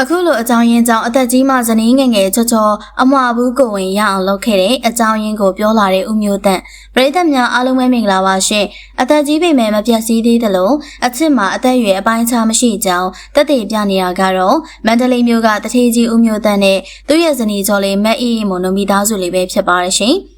အခုလိုအကြောင်းရင်းကြောင့်အသက်ကြီးမှဇနီးငယ်ငယ်ချောချောအမွာဘူးကိုဝင်ရအောင်လုပ်ခဲ့တဲ့အကြောင်းရင်းကိုပြောလာတဲ့ဦးမျိုးတန့်ပရိသတ်များအားလုံးပဲမင်္ဂလာပါရှင်အသက်ကြီးပေမဲ့မပြတ်စည်းသေးသလိုအချစ်မှာအသက်အရွယ်အပိုင်းခြားမရှိကြောင်းတက်တည်ပြနေတာကတော့မန္တလေးမြို့ကတထေးကြီးဦးမျိုးတန့်နဲ့သူ့ရဲ့ဇနီးကျော်လေးမက်အီမွန်နိုမီသားစုလေးပဲဖြစ်ပါရရှင်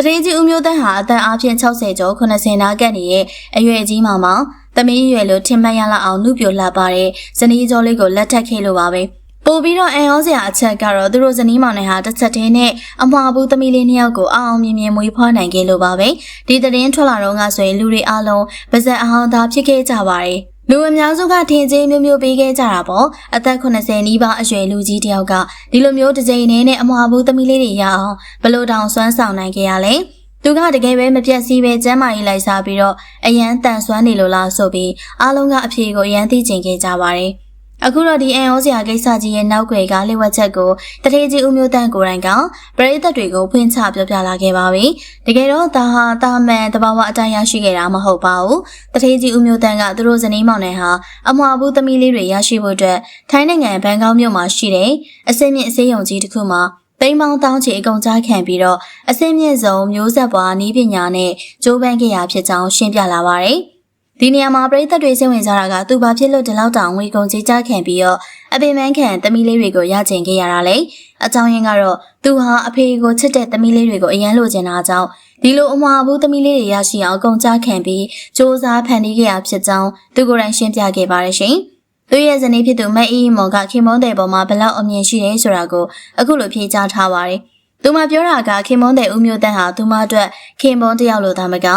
တထေးကြီးဦးမျိုးတန့်ဟာအသက်အားဖြင့်60ကျော်80နာကပ်နေတဲ့အရွယ်ကြီးမှမောင်သမီးရွယ်လို့ထင်မှတ်ရလောက်အောင်နှုတ်ပြလှပတဲ့ဇနီးကျော်လေးကိုလက်ထပ်ခဲ့လို့ပါပဲ။ပို့ပြီးတော့အန်ရောစရာအချက်ကတော့သူတို့ဇနီးမောင်နှံဟာတစ်ချက်တည်းနဲ့အမွာဘူးသမီးလေးနှစ်ယောက်ကိုအောင်အောင်မြင်မြင်မွေးဖွားနိုင်ခဲ့လို့ပါပဲဒီသတင်းထွက်လာတော့ကဆိုရင်လူတွေအားလုံးပါဇက်အဟောင်းသားဖြစ်ခဲ့ကြပါတယ် လူအများစုကထင်ကြီးမျိုးမျိုးပေးခဲ့ကြတာပေါ့အသက်80နီးပါးအရွယ်လူကြီးတယောက်ကဒီလိုမျိုးတစ်ကြိမ်နဲ့နဲ့အမွာဘူးသမီးလေးတွေရအောင်ဘလို့တောင်စွမ်းဆောင်နိုင်ခဲ့ရလဲသူကတကယ်ပဲမပြတ်စည်းပဲကျမ်းမာရေးလိုက်စားပြီးတော့အရန်တန်ဆွမ်းနေလို့လားဆိုပြီးအားလုံးကအဖြေကိုအရန်သိကျင်ခဲ့ကြပါတယ်။ အခုတော့ဒီအန်ဩစရာကိစ္စကြီးရဲ့နောက်ွယ်ကလှည့်ဝက်ချက်ကိုတထေးကြီးဦးမျိုးတန့်ကိုယ်တိုင်ကပရိသတ်တွေကိုဖွင့်ချပြောပြလာခဲ့ပါပြီ။တကယ်တော့ဒါဟာတာမန်တဘာဝအတိုင်းရရှိခဲ့တာမဟုတ်ပါဘူး။တထေးကြီးဦးမျိုးတန့်ကသူတို့ဇနီးမောင်နှံဟာအမွာဘူးသမီးလေးတွေရရှိဖို့အတွက်ထိုင်းနိုင်ငံဘန်ကောက်မြို့မှာရှိတဲ့အစင်းမြင့်အစေးရုံကြီးတစ်ခုမှာသိန်းပေါင်းတောင်းချီအကုန်ကြားခံပြီးတော့အစင်းမြင့်ဆုံးမျိုးဆက်ပွားနည်းပညာနဲ့ကြိုးပမ်းခဲ့ရဖြစ်ကြောင်းရှင်းပြလာပါတယ်။ ဒီနေရာမှာပြည်သက်တွေစိတ်ဝင်စားတာကသူဘာဖြစ်လို့ဒီလောက်တောင်ငွေကုန်ကြေးကြခံပြီးတော့အပင်ပန်းခံသမီးလေးတွေကိုရကျင်ခဲ့ရတာလေ။အကြောင်းရင်းကတော့သူဟာအဖေကိုချစ်တဲ့သမီးလေးတွေကိုအရန်လိုချင်တာကြောင့်ဒီလိုအမွာဘူးသမီးလေးတွေရရှိအောင်အကုန်ကြားခံပြီးစ조사ဖန်တီးခဲ့ရဖြစ်ကြောင်းသူကိုယ်တိုင်ရှင်းပြခဲ့ပါတယ်ရှင်။သူရဲ့ဇနီးဖြစ်သူမက်အီမော်ကခင်မွန်းတဲ့ပေါ်မှာဘလောက်အမြင်ရှိတယ်ဆိုတာကိုအခုလိုဖြေကြားထားပါတယ်။ သူမပြောတာကခင်မွန်းတဲ့ဦးမျိုးတန်းဟာသူမအတွက်ခင်မွန်းတယောက်လိုသာမက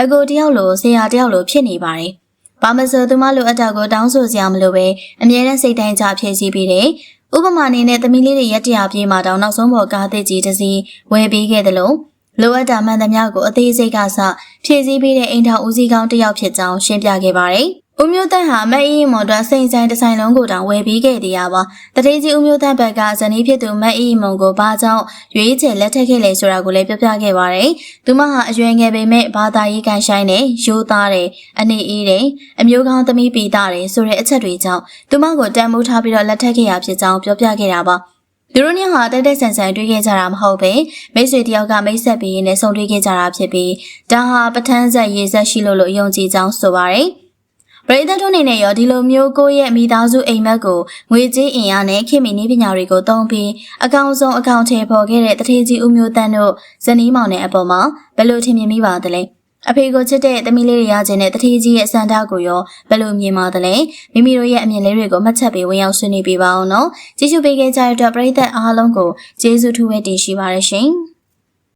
အကိုတယောက်လိုဆရာတယောက်လိုဖြစ်နေပါတယ်။ဘာမဆိုသူမလိုအပ်တာကိုတောင်းဆိုစရာမလိုပဲအမြဲတမ်းစိတ်တိုင်းကြဖြည့်ဆည်းပြီးတယ်။ဥပမာအနေနဲ့သမီးလေးတွေရက်တရာပြေးမှတောင်နောက်ဆုံးပေါ်ကားသစ်ကြီးတစ်စီးဝယ်ပေးခဲ့တယ်လို့လိုအပ်တာမှန်သမျှကိုအသေးစိတ်ကစဖြည့်ဆည်းပေးတဲ့အိမ်ထောင်ဦးစီးကောင်းတစ်ယောက်ဖြစ်ကြောင်းရှင်းပြခဲ့ပါတယ်။ ဦးမျိုးတန်းဟာမက်အေးမွန်အတွက်စိန်ဆိုင်တစ်ဆိုင်လုံးကိုတောင်ဝယ်ပြီးခဲ့တရားပါတတိကြီးဦးမျိုးတန်းဘက်ကဇနီးဖြစ်သူမက်အေးမွန်ကိုဘာကြောင့်ရွေးချယ်လက်ထပ်ခဲ့လဲဆိုတာကိုလည်းပြောပြခဲ့ပါတယ်သူမဟာအရွယ်ငယ်ပေမဲ့ဘာသာရေးကန်ဆိုင်နဲ့ရိုးသားတယ်အနေအေးတယ်အမျိုးကောင်းသမီးပီတာတယ်ဆိုတဲ့အချက်တွေကြောင့်သူမကိုတန်မိုးထားပြီးတော့လက်ထပ်ခဲ့ရဖြစ်ကြောင်းပြောပြခဲ့တာပါသူတို့ညဟာတက်တက်ဆန်ဆန်တွေ့ခဲ့ကြတာမဟုတ်ပဲမိတ်ဆွေတယောက်ကမိတ်ဆက်ပြီးနဲ့ဆုံတွေ့ခဲ့ကြတာဖြစ်ပြီးဒါဟာပထန်းဆက်ရေးဆက်ရှိလို့လို့ယုံကြည်ကြောင်းဆိုပါတယ်။ ပရိသတ်တို့အနေနဲ့ရောဒီလိုမျိုးကိုယ့်ရဲ့မိသားစုအိမ်မက်ကိုငွေကြေးအင်အားနဲ့ခင်မီနည်းပညာတွေကိုသုံးပြီးအကောင့်ဆုံးအကောင့်ထဲပေါ်ခဲ့တဲ့တထေးကြီးဦးမျိုးတန်းတို့ဇနီးမောင်နဲ့အပေါ်မှာဘယ်လိုထင်မြင်မိပါသလဲအဖေကိုချစ်တဲ့သမီးလေးတွေရခြင်းနဲ့တထေးကြီးရဲ့စန္ဒကိုရောဘယ်လိုမြင်ပါသလဲမိမိတို့ရဲ့အမြင်လေးတွေကိုမှတ်ချက်ပေးဝင်ရောက်ဆွေးနွေးပေးပါအောင်နော်ကြည့်ရှုပေးခဲ့ကြတဲ့အတွက်ပရိသတ်အားလုံးကိုကျေးဇူးထူးပဲတင်ရှိပါရရှင်